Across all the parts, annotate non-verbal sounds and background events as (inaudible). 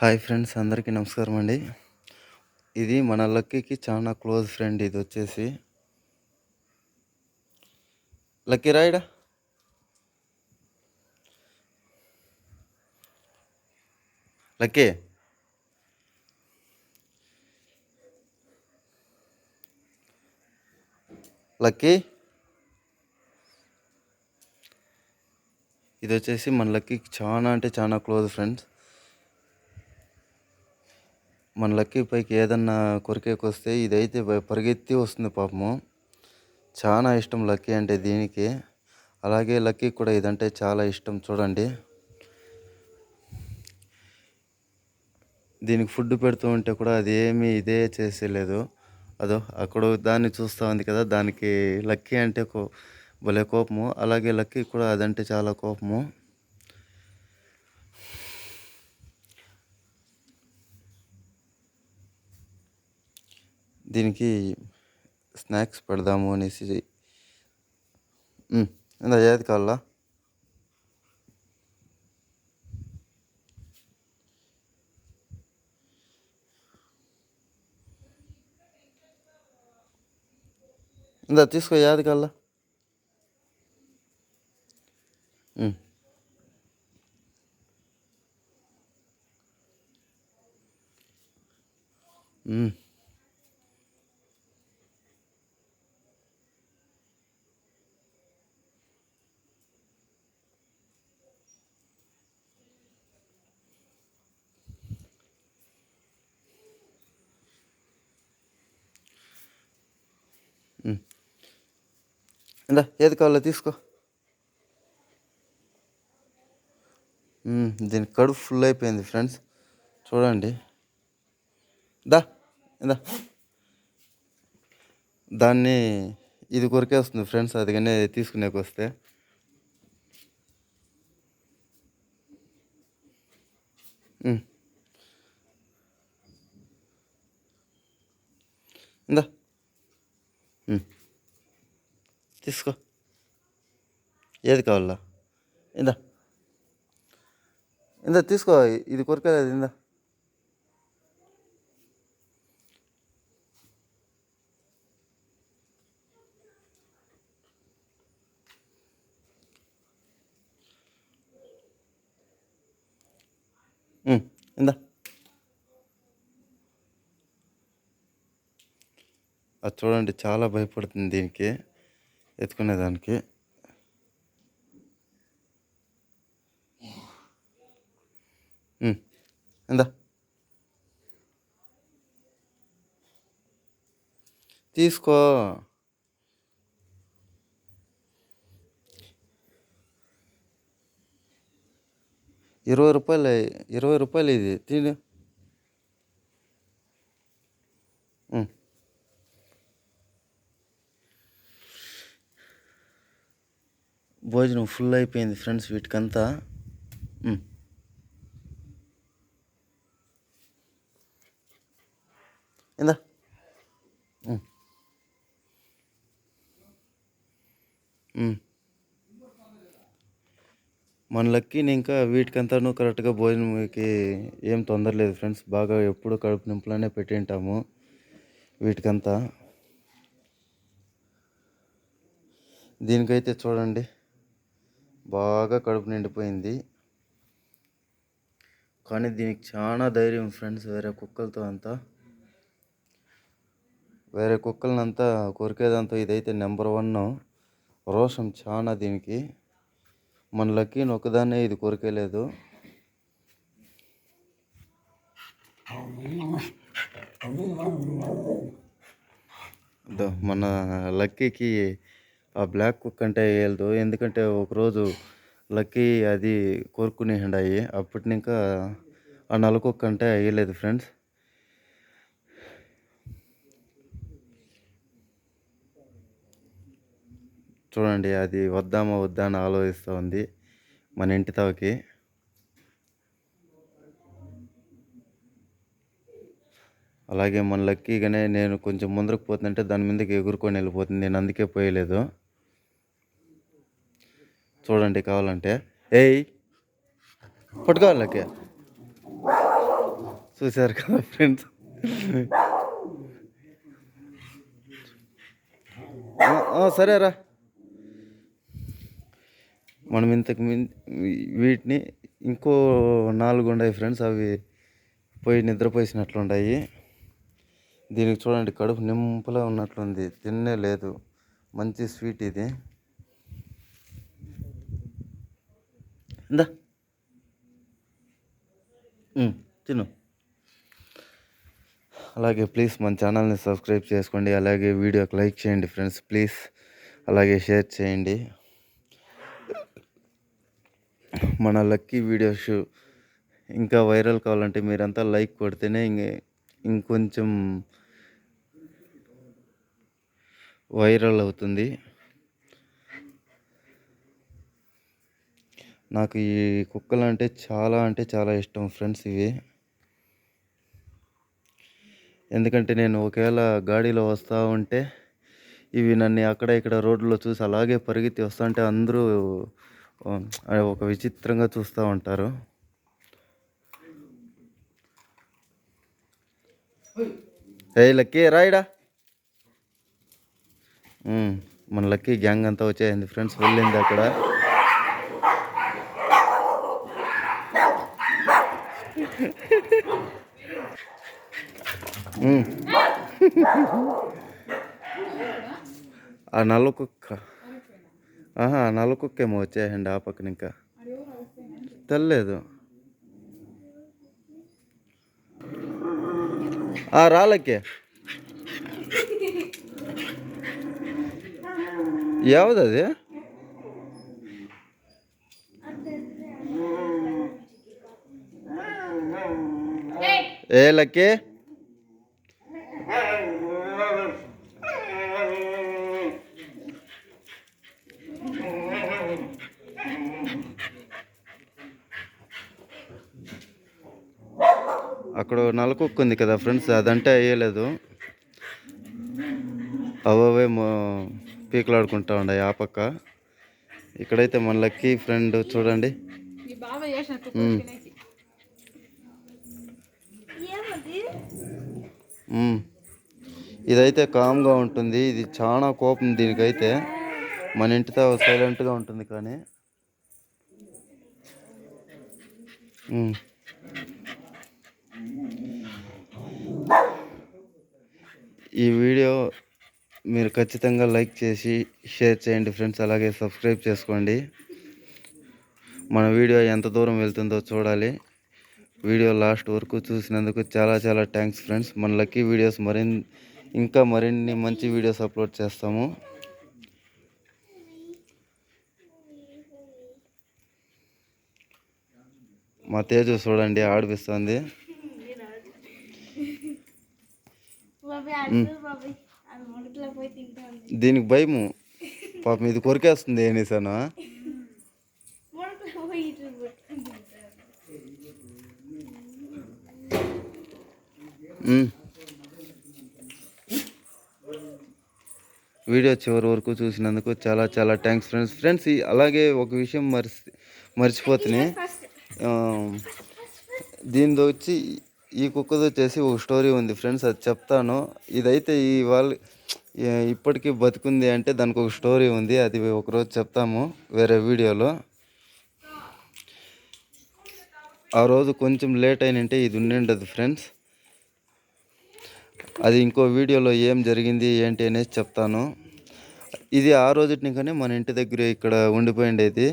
Hi friends అందరికీ నమస్కారం అండి. ఇది మన లక్కీకి చాలా క్లోజ్ ఫ్రెండ్ ఇది వచ్చేసి. లక్కీ రాయడా లక్కీ. లక్కీ. ఇది వచ్చేసి మన లక్కీకి చాలా అంటే చాలా క్లోజ్ ఫ్రెండ్స్. మన లక్కీ పైకి ఏదన్నా కొరికేకి వస్తే ఇదైతే పరిగెత్తి వస్తుంది పాపము. చాలా ఇష్టం లక్కీ అంటే దీనికి. అలాగే లక్కీ కూడా ఇదంటే చాలా ఇష్టం చూడండి. దీనికి ఫుడ్ పెడుతూ ఉంటే కూడా అది ఏమీ ఇదే చేసేలేదు. అదో అక్కడ దాన్ని చూస్తూ ఉంది కదా దానికి లక్కీ అంటే కో భలే కోపము. అలాగే లక్కీ కూడా అదంటే చాలా కోపము. దీనికి స్నాక్స్ పెడదాము అనేసి ఉమ్, ఇందా ఏది కావాలా? ఇందా తీసుకో ఏది కావాలా? ఉమ్. ఇందా ఏది కావాలో తీసుకో. దీని కడుపు ఫుల్ అయిపోయింది ఫ్రెండ్స్ చూడండి. దా ఇందా. దాన్ని ఇది కొరికే వస్తుంది ఫ్రెండ్స్ అది కానీ తీసుకునేకి వస్తే. ఇందా. తీసుకో. ఏది కావాలా? ఇందా. ఇందా తీసుకో. ఇది కొరకలేదు ఇందా. ఇందా. అది చూడండి చాలా భయపడుతుంది దీనికి. ఎత్తుకునేదానికి ఎందా తీసుకో. ఇరవై రూపాయలు ఇరవై రూపాయలు ఇది. తిను. భోజనం ఫుల్ అయిపోయింది ఫ్రెండ్స్ వీటికంతా. ఉమ్. ఇందా. మన లక్కీని ఇంకా వీటికంతాను కరెక్ట్గా భోజనంకి ఏం తొందర లేదు ఫ్రెండ్స్. బాగా ఎప్పుడు కడుపు నింపులోనే పెట్టింటాము వీటికంతా. దీనికైతే చూడండి. బాగా కడుపు నిండిపోయింది. కానీ దీనికి చాలా ధైర్యం ఫ్రెండ్స్ వేరే కుక్కలతో అంతా. వేరే కుక్కలనంతా కొరికేదంతా ఇదైతే నెంబర్ వన్ రోషం చాలా దీనికి. మన లక్కీని ఒకదాన్నే ఇది కొరికేలేదు. మన లక్కీకి ఆ బ్లాక్ కుక్ అంటే వేయలేదు ఎందుకంటే ఒకరోజు లక్కీ అది కోరుకునే ఉండాయి అప్పటి ఇంకా ఆ నల్ల కుక్క అంటే వేయలేదు ఫ్రెండ్స్. చూడండి అది వద్దామా వద్దా అని ఆలోచిస్తూ ఉంది మన ఇంటి తావకి అలాగే మన లక్కీగానే నేను కొంచెం ముందరకు పోతుందంటే దాని మీదకి ఎగురుకొని వెళ్ళిపోతుంది. నేను అందుకే పోయలేదు. చూడండి కావాలంటే. ఏయ్ పట్టుకోవాలి చూసారు చూశారు కదా ఫ్రెండ్స్. సరేరా మనం ఇంతకు మిం వీటిని ఇంకో నాలుగు ఉన్నాయి ఫ్రెండ్స్. అవి పోయి నిద్రపోసినట్లుంటాయి దీనికి చూడండి కడుపు నింపులా ఉన్నట్లుంది. తిన్నే లేదు. మంచి స్వీట్ ఇది. ఇందా తిను అలాగే ప్లీజ్ మన ఛానల్ని సబ్స్క్రైబ్ చేసుకోండి. అలాగే వీడియోకి లైక్ చేయండి ఫ్రెండ్స్ ప్లీజ్ అలాగే షేర్ చేయండి. మన లక్కీ వీడియోస్ ఇంకా వైరల్ కావాలంటే మీరంతా లైక్ కొడితేనే ఇంక ఇంకొంచెం వైరల్ అవుతుంది. నాకు ఈ కుక్కలు అంటే చాలా అంటే చాలా ఇష్టం ఫ్రెండ్స్ ఇవి. ఎందుకంటే నేను ఒకవేళ గాడిలో వస్తూ ఉంటే ఇవి నన్ను అక్కడ ఇక్కడ రోడ్లో చూసి అలాగే పరిగెత్తి వస్తుంటే అందరూ ఒక విచిత్రంగా చూస్తూ ఉంటారు. ఏ లక్కీ రాయిడా మన లక్కీ గ్యాంగ్ అంతా వచ్చేసింది ఫ్రెండ్స్ వెళ్ళింది అక్కడ. (laughs) ఆ నల్ల కుక్క ఆహా ఆ నల్ల కుక్క ఏమో వచ్చేయండి ఆ పక్కన ఇంకా తెల్లేదు ఆ రాళ్ళకి ಯಾವ್ದದು ఏ లక్కీ అక్కడ నలకొక్కు ఉంది కదా ఫ్రెండ్స్ అదంటే అయ్యలేదు. అవే పీకలాడుకుంటా ఉన్నాయి ఆ పక్క. ఇక్కడైతే మన లక్కీ ఫ్రెండ్ చూడండి మీ బావ చేసిన ఉమ్. తినేసి మ్మ్. ఇదైతే కామ్గా ఉంటుంది. ఇది చాలా కోపం దీనికైతే. మన ఇంటితో సైలెంట్గా ఉంటుంది కానీ. ఈ వీడియో మీరు ఖచ్చితంగా లైక్ చేసి షేర్ చేయండి ఫ్రెండ్స్. అలాగే సబ్స్క్రైబ్ చేసుకోండి. మన వీడియో ఎంత దూరం వెళ్తుందో చూడాలి. వీడియో లాస్ట్ వరకు చూసినందుకు చాలా చాలా థ్యాంక్స్ ఫ్రెండ్స్. మన లక్కీ వీడియోస్ మరిన్ ఇంకా మరిన్ని మంచి వీడియోస్ అప్లోడ్ చేస్తాము. మా తేజు చూడండి ఆడిపిస్తుంది. దీనికి భయము. పాపం ఇది కొరికేస్తుంది ఏనేసాను వీడియో చివరి వరకు చూసినందుకు చాలా చాలా థ్యాంక్స్ ఫ్రెండ్స్ ఫ్రెండ్స్ ఈ- అలాగే ఒక విషయం మర్చి మర్చిపోతున్నాయి ఆ, దీనిది వచ్చి ఈ కుక్కది వచ్చేసి ఒక స్టోరీ ఉంది. ఫ్రెండ్స్ అది చెప్తాను. ఇదైతే ఈ వాళ్ళు ఇప్పటికీ బతుకుంది అంటే దానికి ఒక స్టోరీ ఉంది. అది ఒకరోజు చెప్తాము వేరే వీడియోలో ఆ రోజు కొంచెం లేట్ అయినంటే ఇది ఉండిండదు ఫ్రెండ్స్. అది ఇంకో వీడియోలో ఏం జరిగింది ఏంటి అనేసి చెప్తాను. ఇది ఆ రోజుటినికనే మన ఇంటి దగ్గర ఇక్కడ ఉండిపోయిండేది.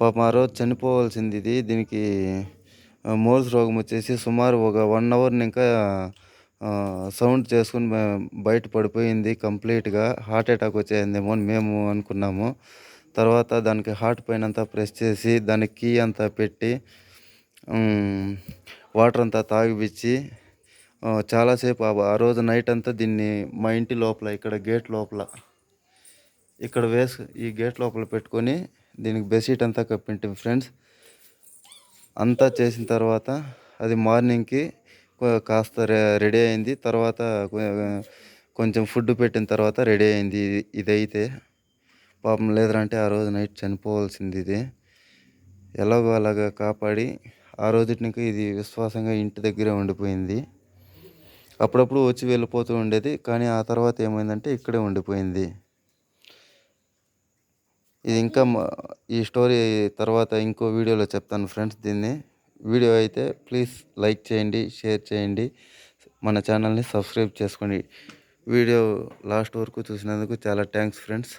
పాపం ఆ రోజు చనిపోవాల్సింది ఇది. దీనికి మోర్స్ మోల్స్ రోగం వచ్చేసి సుమారు ఒక వన్ అవర్ని ఇంకా సౌండ్ చేసుకుని బయట పడిపోయింది కంప్లీట్గా. హార్ట్ అటాక్ వచ్చేసిందేమో అని మేము అనుకున్నాము. తర్వాత దానికి హార్ట్ పైన అంతా ప్రెస్ చేసి దానికి కీ అంతా పెట్టి వాటర్ అంతా తాగిపిచ్చి చాలాసేపు ఆ రోజు నైట్ అంతా దీన్ని మా ఇంటి లోపల ఇక్కడ గేట్ లోపల ఇక్కడ వేసు ఈ గేట్ లోపల పెట్టుకొని దీనికి బెడ్షీట్ అంతా కప్పింటాం ఫ్రెండ్స్. అంతా చేసిన తర్వాత అది మార్నింగ్కి కాస్త రె- రెడీ అయింది. తర్వాత కొంచెం ఫుడ్ పెట్టిన తర్వాత రెడీ అయింది. ఇది ఇదైతే పాపం లేదంటే ఆ రోజు నైట్ చనిపోవాల్సింది ఇది. ఎలాగో అలాగా కాపాడి ఆ రోజు ఇది విశ్వాసంగా ఇంటి దగ్గరే ఉండిపోయింది. అప్పుడప్పుడు వచ్చి వెళ్ళిపోతూ ఉండేది కానీ ఆ తర్వాత ఏమైందంటే ఇక్కడే ఉండిపోయింది. ఇది ఇంకా ఈ స్టోరీ తర్వాత ఇంకో వీడియోలో చెప్తాను ఫ్రెండ్స్ దీన్ని. వీడియో అయితే ప్లీజ్ లైక్ చేయండి షేర్ చేయండి మన ఛానల్ని సబ్స్క్రైబ్ చేసుకోండి. వీడియో లాస్ట్ వరకు చూసినందుకు చాలా థ్యాంక్స్ ఫ్రెండ్స్.